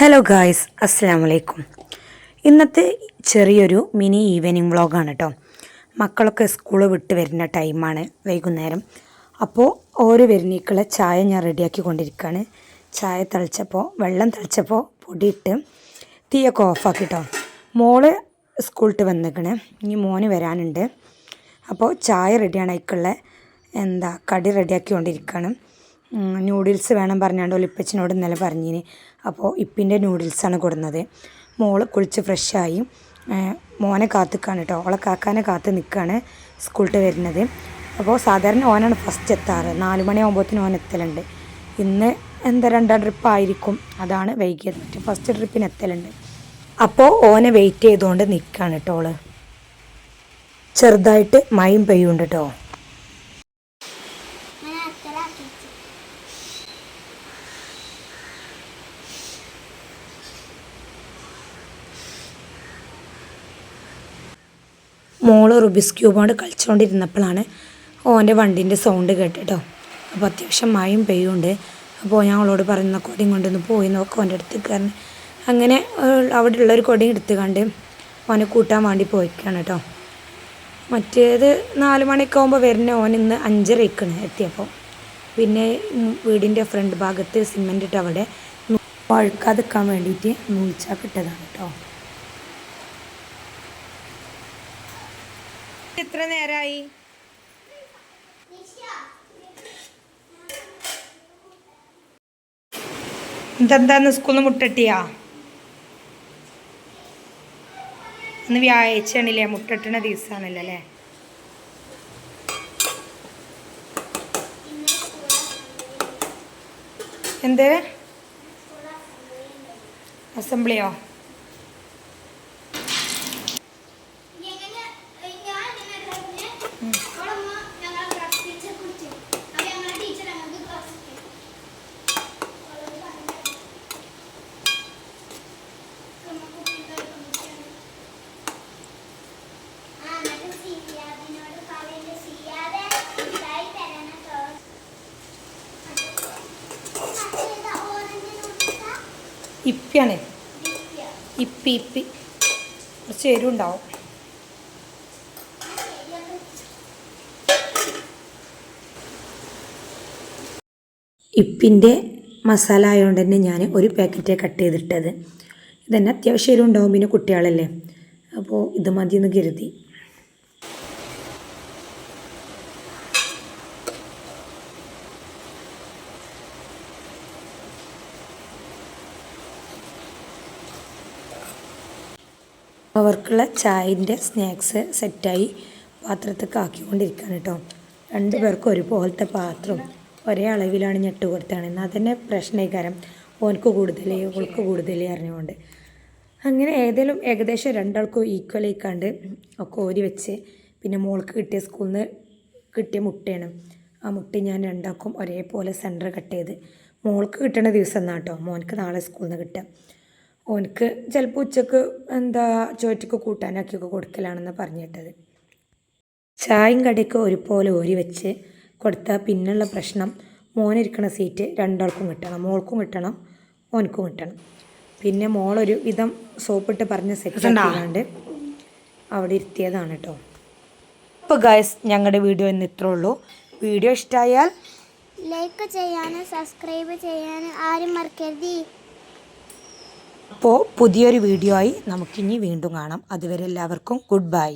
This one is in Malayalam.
ഹലോ ഗായ്സ് അസ്സാം വലൈക്കും ഇന്നത്തെ ചെറിയൊരു മിനി ഈവനിങ് വ്ളോഗാണ് കേട്ടോ മക്കളൊക്കെ സ്കൂൾ വിട്ട് വരുന്ന ടൈമാണ് വൈകുന്നേരം. അപ്പോൾ ഓരോ വരുന്നേക്കുള്ള ചായ ഞാൻ റെഡിയാക്കി കൊണ്ടിരിക്കുകയാണ് ചായ തിളച്ചപ്പോൾ വെള്ളം തിളച്ചപ്പോൾ പൊടിയിട്ട് തീയൊക്കെ ഓഫാക്കി കേട്ടോ മോൾ സ്കൂളിട്ട് വന്നിക്കണേ. ഇനി മോന് വരാനുണ്ട്. അപ്പോൾ ചായ റെഡിയാണ് അതിക്കുള്ള എന്താ കടി റെഡിയാക്കി കൊണ്ടിരിക്കുകയാണ് ന്യൂഡിൽസ് വേണം പറഞ്ഞാണ്ട് ഒലിപ്പച്ചിനോട് ഇന്നലെ പറഞ്ഞിന്. അപ്പോൾ ഇപ്പിന്റെ നൂഡിൽസാണ് കൊടുന്നത്. മോൾ കുളിച്ച് ഫ്രഷായി. മോനെ കാത്തുക്കാണ് കേട്ടോ ഓളെ കാക്കാനെ കാത്ത് നിൽക്കുകയാണ് സ്കൂളിട്ട് വരുന്നത്. അപ്പോൾ സാധാരണ ഓനാണ് ഫസ്റ്റ് എത്താറ്. നാല് മണിയാകുമ്പോഴത്തേന് ഓൻ എത്തലുണ്ട്. ഇന്ന് എന്താ രണ്ടാം ട്രിപ്പ് ആയിരിക്കും? അതാണ് വൈകിയത്. മറ്റേ ഫസ്റ്റ് ട്രിപ്പിന് എത്തലുണ്ട്. അപ്പോൾ ഓനെ വെയിറ്റ് ചെയ്തുകൊണ്ട് നിൽക്കുകയാണ് കേട്ടോ ഓൾ. ചെറുതായിട്ട് മയം പെയ്യുണ്ട് കേട്ടോ മോൾ റുബിസ് ക്യൂബോണ്ട് കളിച്ചുകൊണ്ടിരുന്നപ്പോഴാണ് ഓന്റെ വണ്ടീന്റെ സൗണ്ട് കേട്ടോ അപ്പോൾ അത്യാവശ്യം മഴയും പെയ്യുണ്ട് അപ്പോൾ ഞാൻ അവളോട് പറയുന്ന കൊടിയും കൊണ്ടൊന്ന് പോയി നോക്കാം ഓന്റെ അടുത്ത് കയറി അങ്ങനെ അവിടെ ഉള്ളൊരു കൊടിയും എടുത്ത് കണ്ട് ഓനെ കൂട്ടാൻ വേണ്ടി പോയിക്കാണ് കേട്ടോ മറ്റേത് നാല് മണിയൊക്കെ ആകുമ്പോൾ വരുന്ന ഓൻ ഇന്ന് അഞ്ചരയ്ക്കാണ് എത്തിയപ്പോൾ പിന്നെ വീടിന്റെ ഫ്രണ്ട് ഭാഗത്ത് സിമെന്റ് ഇട്ട് അവിടെ വഴുക്കാതിക്കാൻ വേണ്ടിയിട്ട് നൂൽച്ചാക്കിട്ടതാണ് കേട്ടോ എത്ര നേരമായി ഇതെന്താന്ന് സ്കൂളിൽ മുട്ടട്ടിയാ? ഇന്ന് വ്യാഴാഴ്ചയാണില്ലേ മുട്ടട്ടണ ദിവസമാണല്ലോ അല്ലേ? എന്ത്? അസംബ്ലിയോ? ഇപ്പിയാണ്. ഇപ്പി ഇപ്പി. കുറച്ച് എരിവുണ്ടാവും. ഇപ്പിന്റെ മസാല ആയതുകൊണ്ട് തന്നെ ഞാൻ ഒരു പാക്കറ്റേ കട്ട് ചെയ്തിട്ടത്. ഇതന്നെ അത്യാവശ്യം എരിവുണ്ടാവും പിന്നെ കുട്ടികളല്ലേ. അപ്പോൾ ഇത് മതിയെന്ന് കരുതി. അവർക്കുള്ള ചായന്റെ സ്നാക്സ് സെറ്റായി പാത്രത്തൊക്കെ ആക്കിക്കൊണ്ടിരിക്കുകയാണ് കേട്ടോ. രണ്ട് പേർക്കും ഒരുപോലത്തെ പാത്രം ഒരേ അളവിലാണ് ഞെട്ട് കൊടുത്താണ് എന്നാൽ തന്നെ പ്രശ്നമായിക്കാരം ഓനക്ക് കൂടുതൽ ഓൾക്ക് കൂടുതൽ അറിഞ്ഞുകൊണ്ട്. അങ്ങനെ ഏതെങ്കിലും ഏകദേശം രണ്ടാൾക്കും ഈക്വലായി കണ്ട് ഒക്കെ ഓരി വെച്ച് പിന്നെ മോൾക്ക് കിട്ടിയ സ്കൂളിൽ നിന്ന് കിട്ടിയ മുട്ടയാണ്. ആ മുട്ട ഞാൻ രണ്ടാക്കും ഒരേപോലെ സെന്റർ കട്ട് ചെയ്ത്. മോൾക്ക് കിട്ടുന്ന ദിവസം എന്നാട്ടോ മോനക്ക് നാളെ സ്കൂളിൽ നിന്ന് കിട്ടുക. ഓനക്ക് ചിലപ്പോൾ ഉച്ചയ്ക്ക് എന്താ ചോറ്റക്ക് കൂട്ടാനാക്കിയൊക്കെ കൊടുക്കലാണെന്ന് പറഞ്ഞിട്ടത്. ചായയും കടിയൊക്കെ ഒരുപോലെ ഓരി വെച്ച് കൊടുത്താൽ പിന്നുള്ള പ്രശ്നം മോനിരിക്കണ സീറ്റ് രണ്ടാൾക്കും കിട്ടണം മോൾക്കും കിട്ടണം മോനക്കും കിട്ടണം. പിന്നെ മോളൊരു വിധം സോപ്പിട്ട് പറഞ്ഞ് സെറ്റ് ആക്കിയാണ്ട് അവിടെ ഇരുത്തിയതാണ് കേട്ടോ അപ്പോൾ ഗായസ് ഞങ്ങളുടെ വീഡിയോ ഇന്ന് ഇത്രേ ഉള്ളൂ. വീഡിയോ ഇഷ്ടമായാൽ ലൈക്ക് ചെയ്യാനും സബ്സ്ക്രൈബ് ചെയ്യാനും ആരും മറക്കരുത്. അപ്പോൾ പുതിയൊരു വീഡിയോ ആയി നമുക്കിനി വീണ്ടും കാണാം. അതുവരെ എല്ലാവർക്കും ഗുഡ് ബൈ.